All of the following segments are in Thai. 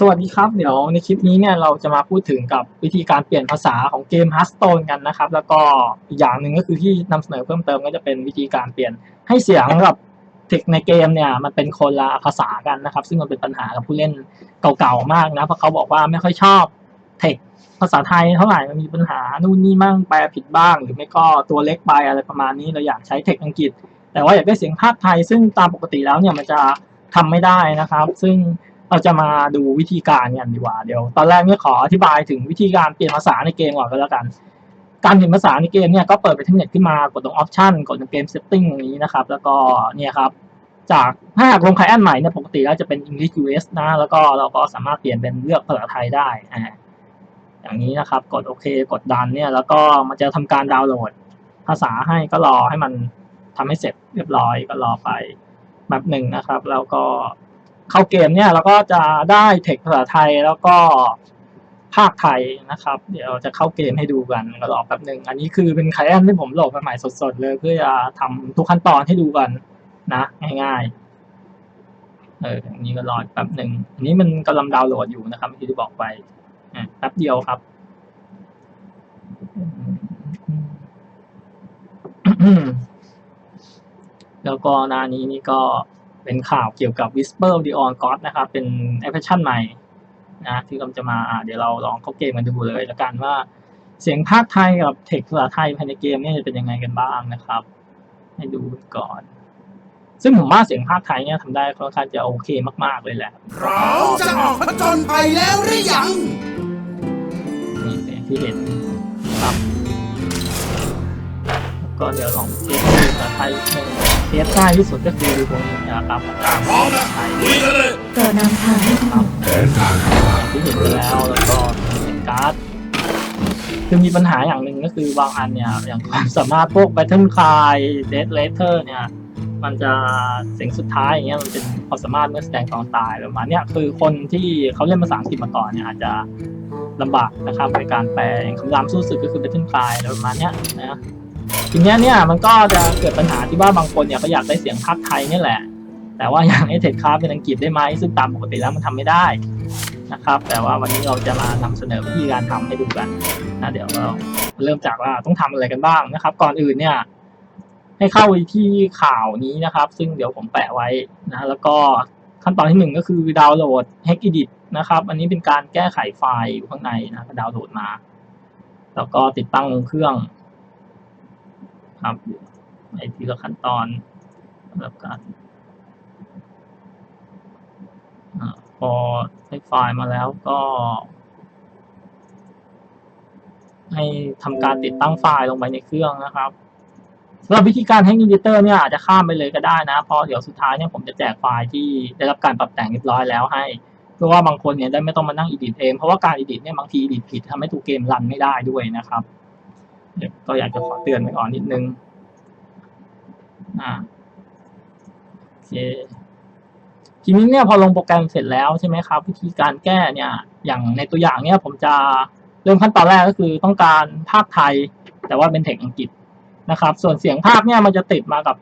สวัสดีครับเดี๋ยวในคลิปนี้เนี่ยเราจะมาพูดถึงกับวิธีการเปลี่ยนภาษาของเกม Hearthstone กันนะครับ แล้วก็อีกอย่างหนึ่งก็คือที่นำเสนอเพิ่มเติมก็จะเป็นวิธีการเปลี่ยนให้เสียงกับเทคในเกมเนี่ยมันเป็นคนละภาษากันนะครับ ซึ่งมันเป็นปัญหากับผู้เล่นเก่าๆมากนะเพราะเขาบอกว่าไม่ค่อยชอบเทคภาษาไทยเท่าไหร่มันมีปัญหานู่นนี่มั่งแปลผิดบ้าง หรือไม่ก็ตัวเล็กไปอะไรประมาณนี้เราอยากใช้เทคอังกฤษ แต่ว่าอยากได้เสียงภาคไทย ซึ่งตามปกติแล้วเนี่ยมันจะทำไม่ได้นะครับ ซึ่ง เราจะมาดูวิธีการกันดีกว่าเดี๋ยว ตอนแรกเนี่ยขออธิบายถึงวิธีการเปลี่ยนภาษาในเกมก่อนก็แล้วกัน การเปลี่ยนภาษาในเกมเนี่ยก็เปิดไปที่เน็ตขึ้นมากดตรงออปชันกดตรงเกมเซตติ้งตรงนี้นะครับ แล้วก็เนี่ยครับจากถ้าหากลงไคลแอนใหม่เนี่ยปกติแล้วจะเป็น English US นะแล้วก็เราก็สามารถเปลี่ยนเป็นเลือกภาษาไทยได้อ่าอย่างนี้นะครับ กดโอเค กดดันเนี่ยแล้วก็มันจะทำการดาวน์โหลด ภาษาให้ก็รอให้มันทำให้เสร็จเรียบร้อยก็รอไปแบบหนึ่งนะครับ แล้วก็ เข้าเกมเนี่ยเราก็จะได้เทคภาษาไทยแล้วก็ภาคไทยนะครับ เดี๋ยวจะเข้าเกมให้ดูกันก็รอแป๊บหนึ่งอันนี้คือเป็นไคลแอนที่ผมโหลดมาใหม่สดๆเลยเพื่อจะทำทุกขั้นตอนให้ดูกันนะง่ายๆเอออันนี้ก็รอแป๊บหนึ่งอันนี้มันกำลังดาวน์โหลดอยู่นะครับที่บอกไปแป๊บเดียวครับแล้วก็นานี้นี่ก็ เป็นข่าวเกี่ยวกับ Whisper of the On God นะครับ เป็นแอปพลิเคชันใหม่นะที่กำลังจะมาอะเดี๋ยวเราลองเข้าเกมกันดูเลยแล้วกันว่าเสียงภาคไทยกับเทคภาษาไทยภายในเกมเนี่ยจะเป็นยังไงกันบ้างนะครับ ให้ดูก่อน ซึ่งผมว่าเสียงภาคไทยเนี่ยทำได้ค่อนข้างจะโอเคมากๆเลยแหละเราจะออกผจญภัยแล้วหรือยังนี่อย่างที่เห็น ก็เดี๋ยวลองเทสดูภาษาไทยอีกหนึ่งเทสง่ายที่สุดก็คือตรงนี้ครับพร้อมแล้วไทยลุยกันเลยโปรดนำทางให้ครับที่เห็นไปแล้วแล้วก็เป็นการ์ดคือมีปัญหาอย่างหนึ่งก็คือบางอันเนี่ยอย่างความสามารถพวก Battle Cry Death Letter เนี่ยมันจะเสียงสุดท้ายอย่างเงี้ยมันเป็นความสามารถเมื่อแสดงตอนตายประมาณเนี้ยคือคนที่เขาเล่นภาษาอังกฤษมาก่อนเนี่ยอาจจะลำบากนะครับในการแปลอย่างคำรามสู้ศึกก็คือ Battle Cry อะไรประมาณเนี้ยนะ ทีนี้เนี่ยมันก็จะเกิดปัญหาที่ว่าบางคนเนี่ยก็อยากได้เสียงภาคไทยนี่แหละ แต่ว่าอย่างไอเทคคาเป็นอังกฤษได้ไหมซึ่งตามปกติแล้วมันทำไม่ได้นะครับ แต่ว่าวันนี้เราจะมานำเสนอวิธีการทำให้ดูกันนะเดี๋ยวเราเริ่มจากว่าต้องทำอะไรกันบ้างนะครับ ก่อนอื่นเนี่ยให้เข้าไปที่ข่าวนี้นะครับ ซึ่งเดี๋ยวผมแปะไว้นะแล้วก็ขั้นตอนที่หนึ่งก็คือดาวน์โหลด h a c k Edit นะครับ อันนี้เป็นการแก้ไขไฟล์อยู่ข้างในนะดาวน์โหลดมา แล้วก็ติดตั้งลงเครื่อง ครับไอทีละขั้นตอนสำหรับการอาพอได้ไฟล์มาแล้วก็ ให้ทำการติดตั้งไฟล์ลงไปในเครื่องนะครับสำหรับวิธีการให้ Editor เนี่ยอาจจะข้ามไปเลยก็ได้นะเพราะเดี๋ยวสุดท้ายเนี่ยผมจะแจกไฟล์ที่ได้รับการปรับแต่งเรียบร้อยแล้วให้เพื่อว่าบางคนเนี่ยได้ไม่ต้องมานั่ง edit เองเพราะว่าการ edit เนี่ยบางที edit ผิดทำให้ตัวเกมรันไม่ได้ด้วยนะครับ ก็อยากจะขอเตือนไว้ก่อนนิดนึงอ่าโอเคทีนี้เนี่ยพอลงโปรแกรมเสร็จแล้วใช่ไหมครับวิธีการแก้เนี่ยอย่างในตัวอย่างเนี่ยผมจะเริ่มขั้นตอนแรกก็คือต้องการภาคไทย แต่ว่าเป็นเทคอังกฤษนะครับ ส่วนเสียงภาคเนี่ยมันจะติดมากับ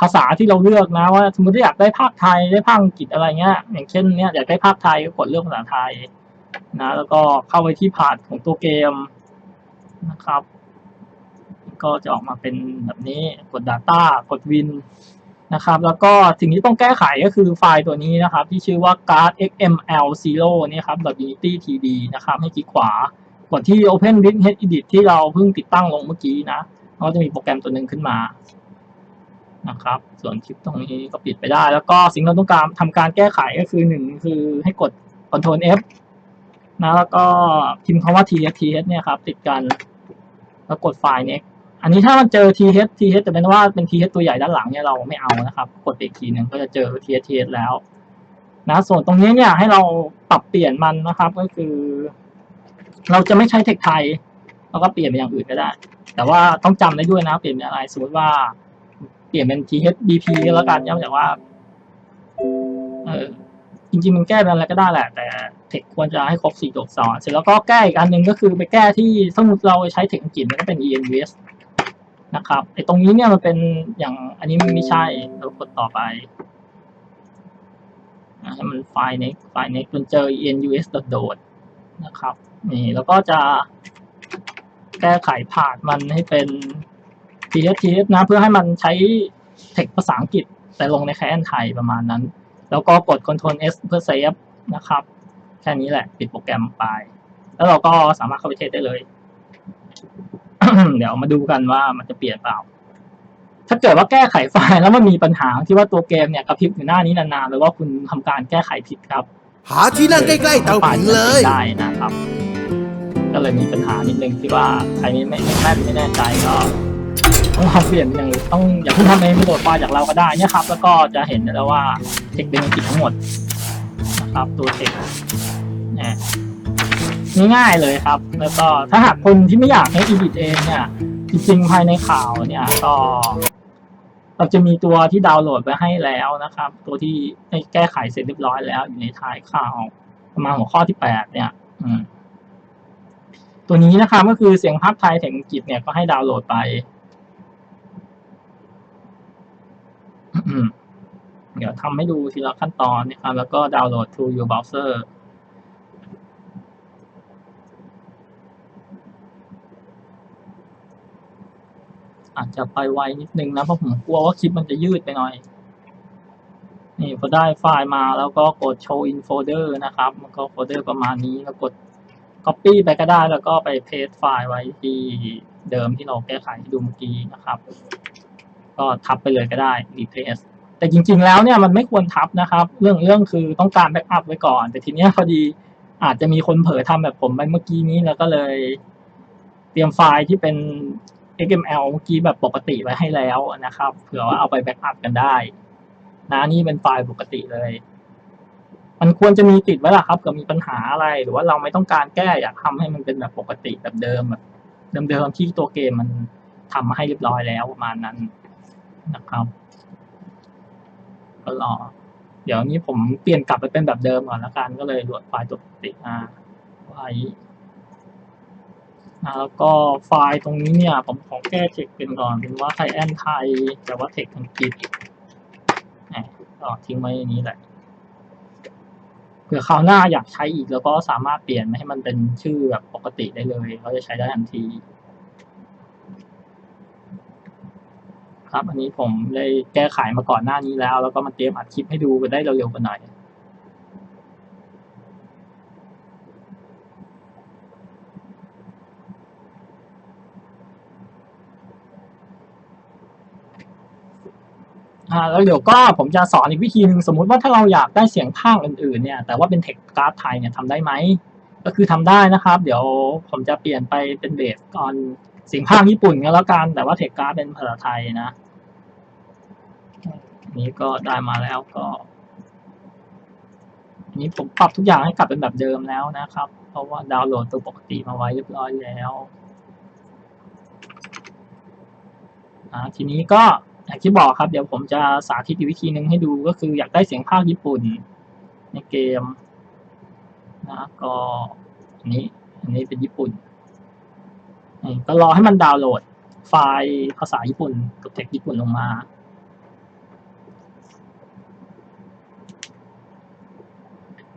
ภาษาที่เราเลือกนะว่าสมมติถ้าอยากได้ภาคไทยได้ภาคอังกฤษอะไรเงี้ยอย่างเช่นเนี่ยอยากได้ภาคไทยก็กดเลือกภาษาไทยนะแล้วก็เข้าไปที่พาร์ทของตัวเกม นะครับ ก็จะออกมาเป็นแบบนี้กด Data กด Win นะครับ แล้วก็สิ่งที่ต้องแก้ไขก็คือไฟล์ตัวนี้นะครับ ที่ชื่อว่า card xml 0นี่ครับ unity td นะครับ ให้คลิกขวากดที่ open with head edit ที่เราเพิ่งติดตั้งลงเมื่อกี้นะก็จะมีโปรแกรมตัวหนึ่งขึ้นมานะครับ ส่วนคลิปตรงนี้ก็ปิดไปได้ แล้วก็สิ่งที่เราต้องการทำการแก้ไขก็คือหนึ่งคือให้กด Ctrl F นะแล้วก็พิมพ์คำว่า th th เนี่ยครับติดกัน แล้วกดไฟล์ next อันนี้ถ้ามันเจอ th th แต่เป็นว่าเป็น th ตัวใหญ่ด้านหลังเนี่ยเราไม่เอานะครับ กดอีกทีหนึ่งก็จะเจอ th th แล้วนะส่วนตรงนี้เนี่ยให้เราปรับเปลี่ยนมันนะครับก็คือ เราจะไม่ใช้เทคไทยเราก็เปลี่ยนเป็นอย่างอื่นก็ได้ แต่ว่าต้องจำได้ด้วยนะ เปลี่ยนเป็นอะไรสมมติว่าเปลี่ยนเป็น thbp ก็แล้วกันย่อมจากว่าเออจริงๆมันแก้เป็นอะไรก็ได้แหละ แต่ เทคควรจะให้ครบสี่ตัวอักษรเสร็จแล้วก็แก้อีกอันหนึ่งก็คือไปแก้ที่สมมติเราใช้เทคอังกฤษมันก็เป็น envs นะครับไอตรงนี้เนี่ยมันเป็นอย่างอันนี้มันไม่ใช่เรากดต่อไปอะให้มันไฟล์ next ไฟล์ next จนเจอ enus โดดนะครับนี่แล้วก็จะแก้ไขผ่านมันให้เป็น ts ts นะ เพื่อให้มันใช้เทคภาษาอังกฤษ แต่ลงในแคนไทยประมาณนั้น แล้วก็กด Ctrl S เพื่อเซฟนะครับ ค่นี้แหละ ปิดโปรแกรมไป แล้วเราก็สามารถเข้าไปเทสได้เลย เดี๋ยวมาดูกันว่ามันจะเปลี่ยนเปล่า ถ้าเกิดว่าแก้ไขไฟล์แล้วมันมีปัญหาที่ว่าตัวเกมเนี่ยกระพริบอยู่หน้านี้นานๆหรือว่าคุณทำการแก้ไขผิดครับ หาที่นั่งใกล้ๆเตาผิงเลยได้นะครับ ก็เลยมีปัญหานิดนึงที่ว่าใครไม่ไม่ไม่แม่นไม่แน่ใจก็ต้องทำเปลี่ยนอย่างต้องอย่าเพิ่งทำเองไปโหลดไฟล์จากเราก็ได้เนี่ยครับ แล้วก็จะเห็นแล้วว่าเทคเป็นอังกฤษทั้งหมดนะ ครับตัวเทคเนี่ยง่ายๆเลยครับ แล้วก็ถ้าหากคนที่ไม่อยากให้ edit เองเนี่ย จริงๆภายในข่าวเนี่ยก็เราจะมีตัวที่ดาวน์โหลดไปให้แล้วนะครับ ตัวที่ให้แก้ไขเสร็จเรียบร้อยแล้ว อยู่ในท้ายข่าวประมาณหัวข้อที่แปดเนี่ยตัวนี้นะครับก็คือเสียงภาคไทยแห่งอังกฤษเนี่ยก็ให้ดาวน์โหลดไป เดี๋ยวทำให้ดูทีละขั้นตอนนะครับ แล้วก็ดาวน์โหลด to your browser อาจจะไปไวนิดนึงนะ เพราะผมกลัวว่าคลิปมันจะยืดไปหน่อย นี่พอได้ไฟล์มาแล้วก็กด show in folder นะครับ มันก็โฟลเดอร์ประมาณนี้แล้วกด copy ไปก็ได้แล้วก็ไป paste ไฟล์ไว้ที่เดิมที่เราแก้ไขที่ดูเมื่อกี้นะครับ ก็ทับไปเลยก็ได้ replace แต่จริงๆแล้วเนี่ยมันไม่ควรทับนะครับ เรื่องเรื่องคือต้องการ backup ไว้ก่อน แต่ทีเนี้ยพอดีอาจจะมีคนเผลอทำแบบผมไปเมื่อกี้นี้แล้วก็เลย เตรียมไฟล์ที่เป็น XML เมื่อกี้แบบปกติไว้ให้แล้วนะครับ เผื่อว่าเอาไปแบ็กอัพกันได้ นะนี่เป็นไฟล์ปกติเลย มันควรจะมีติดไว้ล่ะครับเกิดมีปัญหาอะไร หรือว่าเราไม่ต้องการแก้อยากทำให้มันเป็นแบบปกติแบบเดิมแบบเดิมๆที่ตัวเกมมันทำมาให้เรียบร้อยแล้วประมาณนั้นนะครับ ก็รอ เดี๋ยวนี้ผมเปลี่ยนกลับไปเป็นแบบเดิมก่อนละกัน ก็เลยโหลดไฟล์ตัวปกติมาไว้แล้วก็ไฟล์ตรงนี้เนี่ย ผมขอแก้เทคเป็นก่อนเป็นว่าไทยแอนไทยแต่ว่าเทคอังกฤษต่อทิ้งไว้อย่างนี้แหละเผื่อคราวหน้าอยากใช้อีกแล้วก็สามารถเปลี่ยนให้มันเป็นชื่อแบบปกติได้เลยเขาจะใช้ได้ทันที ครับ อันนี้ผมได้แก้ไขมาก่อนหน้านี้แล้ว แล้วก็มาเตรียมอัดคลิปให้ดูกันได้เร็วๆกันหน่อยอ่าแล้วเดี๋ยวก็ผมจะสอนอีกวิธีหนึ่งสมมุติว่าถ้าเราอยากได้เสียงภาคอื่นๆเนี่ยแต่ว่าเป็นเทคกร์ดไทยเนี่ยทำได้ไหมก็คือทำได้นะครับ เดี๋ยวผมจะเปลี่ยนไปเป็นเบสก่อน สียงภาคญี่ปุ่นก็แล้วกัน แต่ว่าเทคการ์ดเป็นภาษาไทยนะ นี้ก็ได้มาแล้วก็นี้ผมปรับทุกอย่างให้กลับเป็นแบบเดิมแล้วนะครับ เพราะว่าดาวน์โหลดตัวปกติมาไว้เรียบร้อยแล้วทีนี้ก็อย่างที่บอกครับ เดี๋ยวผมจะสาธิตอีกวิธีหนึ่งให้ดูก็คืออยากได้เสียงภาคญี่ปุ่น ในเกมนะก็อันนี้อันนี้เป็นญี่ปุ่น ก็รอให้มันดาวน์โหลด ไฟล์ภาษาญี่ปุ่นกับเทคญี่ปุ่นลงมา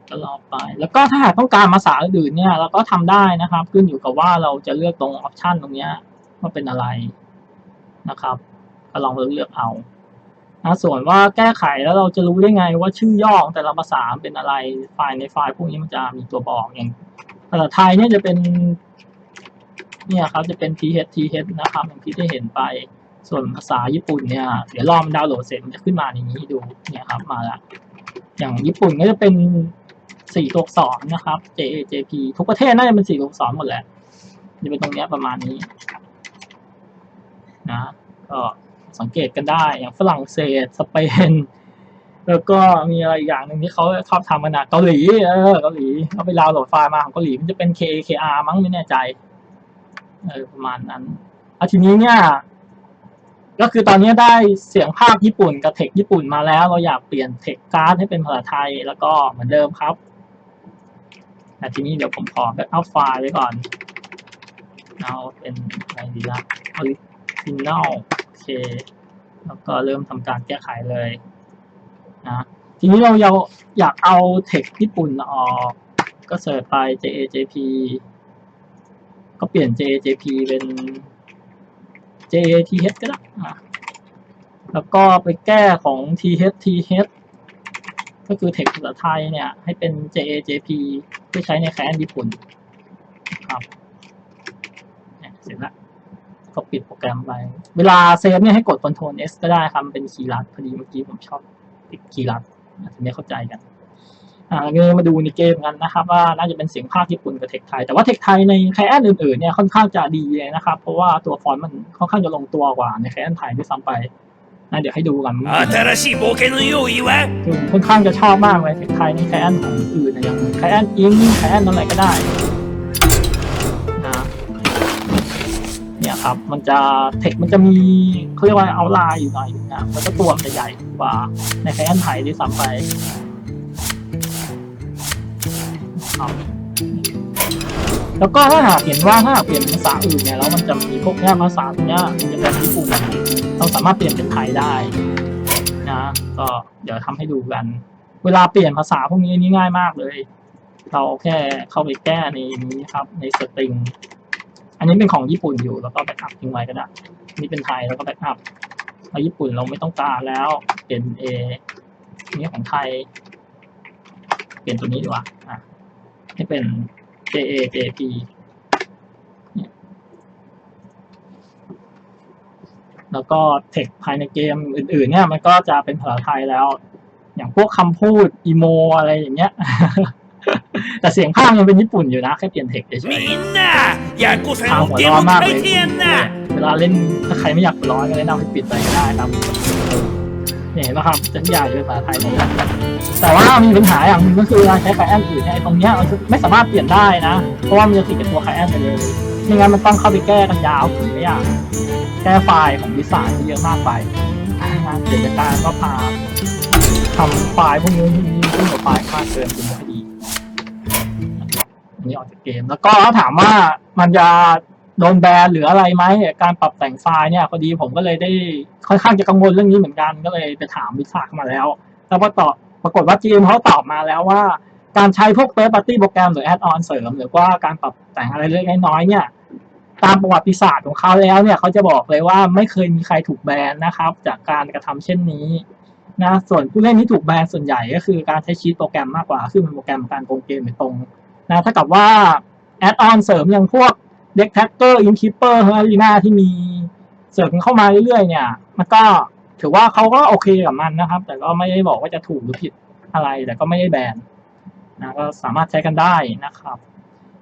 ก็รอไป แล้วก็ถ้าหากต้องการภาษาอื่นเนี่ยเราก็ทำได้นะครับ ขึ้นอยู่กับว่าเราจะเลือกตรงออปชันตรงเนี้ยว่าเป็นอะไรนะครับ ก็ลองเลือกเอานะส่วนว่าแก้ไขแล้วเราจะรู้ได้ไงว่าชื่อย่อของแต่ละภาษาเป็นอะไรไฟล์ในไฟล์พวกนี้มันจะมีตัวบอกอย่างภาษาไทยเนี่ยจะเป็น เนี่ยครับจะเป็น th th นะครับอย่างที่ได้เห็นไป ส่วนภาษาญี่ปุ่นเนี่ยเดี๋ยวรอมันดาวน์โหลดเสร็จมันจะขึ้นมาอย่นี้ดูเนี่ยครับมาละอย่างญี่ปุ่นก็จะเป็นสี่ตัวอักษรนะครับ J A J P ทุกประเทศน่าจะเป็นสี่ตัวอักษรหมดแหละจะเป็นตรงนี้ประมาณนี้นะก็สังเกตกันได้อย่างฝรั่งเศสสเปนแล้วก็มีอะไรอีกอย่างหนึ่งที่เขาชอบทำกันนะเกาหลีเออเกาหลีเขาไปดาวน์โหลดไฟล์มาของเกาหลีมันจะเป็น K K R มั้งไม่แน่ใจ เออประมาณนั้นอาทีนี้เนี่ยก็คือตอนนี้ได้เสียงภาคญี่ปุ่นกับเทคญี่ปุ่นมาแล้ว เราอยากเปลี่ยนเทคการ์ดให้เป็นภาษาไทยแล้วก็เหมือนเดิมครับแต่ทีนี้เดี๋ยวผมขอแบ็กอัพไฟล์ไว้ก่อนเอาเป็นอะไรดีละ original โอเค แล้วก็เริ่มทำการแก้ไขเลยนะทีนี้เราอยากอยากเอาเทคญี่ปุ่นออก ก็เสิร์ชไป JAJP ก็เปลี่ยน JJP เป็น JATH ก็ได้แล้วก็ไปแก้ของ THTH ก็คือเทคภาษาไทยเนี่ย ให้เป็น JAJP ที่อใช้ในแคนญี่ปุ่นครับเสร็จแล้วก็ปิดโปรแกรมไป เวลาเซฟเนี่ยให้กด Ctrl S ก็ได้ครับเป็นคีย์ลัดพอดีเมื่อกี้ผมชอบติดคีย์ลัดอาจจะไม่เข้าใจกัน เงี้ยมาดูในเกมกันนะครับว่าน่าจะเป็นเสียงภาคญี่ปุ่นกับเทคไทย แต่ว่าเทคไทยในแคแอนอื่นๆเนี่ยค่อนข้างจะดีนะครับ เพราะว่าตัวฟอนต์มันค่อนข้างจะลงตัวกว่าในแคแอนไทยด้วยซ้ำไปนะเดี๋ยวให้ดูกันคือค่อนข้างจะชอบมากเลยเทคไทยในแคแอนของอื่นนะอย่างแคแอนอิงแคแอนอะไรก็ได้นะเนี่ยครับมันจะเทคมันจะมีเขาเรียกว่าเอาลายอยู่หน่อยนะแล้วก็ตัวมันจะใหญ่กว่าในแคแอนไทยด้วยซ้ำไป ครับแล้วก็ถ้าหากเห็นว่าถ้าหากเปลี่ยนเป็นภาษาอื่นเนี่ยแล้วมันจะมีพวกเนี้ยภาษาตรงเนี้ยจะเป็นญี่ปุ่นเราสามารถเปลี่ยนเป็นไทยได้นะก็เดี๋ยวทำให้ดูกัน เวลาเปลี่ยนภาษาพวกนี้นี่ง่ายมากเลย เราแค่เข้าไปแก้ในนี้ครับในสตริงอันนี้เป็นของญี่ปุ่นอยู่แล้วก็แบ็กอัพทิ้งไว้ก็ได้นี่เป็นไทยแล้วก็แบ็กอัพแล้วญี่ปุ่นเราไม่ต้องการแล้วเปลี่ยนเอนี่ของไทย เปลี่ยนตัวนี้ดีกว่าอะ ให้เป็น JA JP แล้วก็เทคภายในเกมอื่นๆ เนี่ยมันก็จะเป็นภาษาไทยแล้ว อย่างพวกคำพูดอีโมอะไรอย่างเงี้ย แต่เสียงภาคยังเป็นญี่ปุ่นอยู่นะ แค่เปลี่ยนเทคเฉยๆทางหัวร้อนมากเลยเวลาเล่นถ้าใครไม่อยากหัร้อนก็แนะนำให้ปิดไปก็ได้ครับ เนี่ยเห็นไหมครับจะใหญ่เป็นภาษาไทยหมดแล้วแต่ว่ามีปัญหาอย่างหนึงก็คือเวลาใช้ไคแอนอื่นเนี่ยไอ้ตรงเนี้ยมันไม่สามารถเปลี่ยนได้นะ เพราะว่ามันจะติดกับตัวไคแอนไปเลยไม่งั้นมันต้องเข้าไปแก้กันยาวถึงไม่อยากแก้ไฟล์ของดิสานเยอะมากไปนเดี๋ยวการก็พาทำไฟล์พวกนี้ที่มีขึ้นกับไฟล์มากเกินเป็นพอดีนนี้ออกจากเกมแล้วก็ถามว่ามันจะ โดนแบนหรืออะไรไหมการปรับแต่งไฟล์เนี่ยพอดีผมก็เลยได้ค่อนข้างจะกังวลเรื่องนี้เหมือนกันก็เลยไปถามวิสาขมาแล้ว แล้วพอตอบปรากฏว่าจีมเขาตอบมาแล้วว่า การใช้พวก third party โปรแกรมหรือ add on เสริม หรือว่าการปรับแต่งอะไรเล็กน้อยเนี่ยตามประวัติศาสตร์ของเขาแล้วเนี่ยเขาจะบอกเลยว่าไม่เคยมีใครถูกแบนนะครับ จากการกระทำเช่นนี้นะส่วนผู้เล่นที่ถูกแบนส่วนใหญ่ก็คือการใช้ชีตโปรแกรมมากกว่าซึ่งเป็นโปรแกรมการโกงเกมโดยตรงนะถ้ากับว่าแอดออนเสริมอย่างพวก เด็กแท็กเกอร์อินคิปเปอร์เฮอรีนาที่มีเสริมเข้ามาเรื่อยๆเนี่ย มันก็ถือว่าเขาก็โอเคกับมันนะครับ แต่ก็ไม่ได้บอกว่าจะถูกหรือผิดอะไร แต่ก็ไม่ได้แบนนะก็สามารถใช้กันได้นะครับ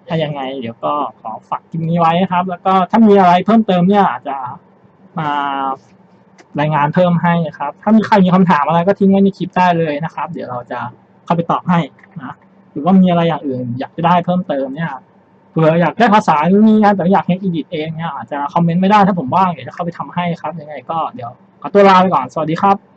ถ้ายังไงเดี๋ยวก็ขอฝากคลิปนี้ไว้นะครับ แล้วก็ถ้ามีอะไรเพิ่มเติมเนี่ยอาจจะมารายงานเพิ่มให้นะครับ ถ้ามีใครมีคำถามอะไรก็ทิ้งไว้ในคลิปได้เลยนะครับ เดี๋ยวเราจะเข้าไปตอบให้นะ หรือว่ามีอะไรอย่างอื่น อยากจะได้เพิ่มเติมเนี่ย ผื่ออยากได้ภาษาหรือนี่นะแต่อยากให้อีดิทเองเนี่ยอาจจะคอมเมนต์ไม่ได้ถ้าผมว่างเดี๋ยวจะเข้าไปทำให้ครับยังไงก็เดี๋ยวขอตัวลาไปก่อนสวัสดีครับ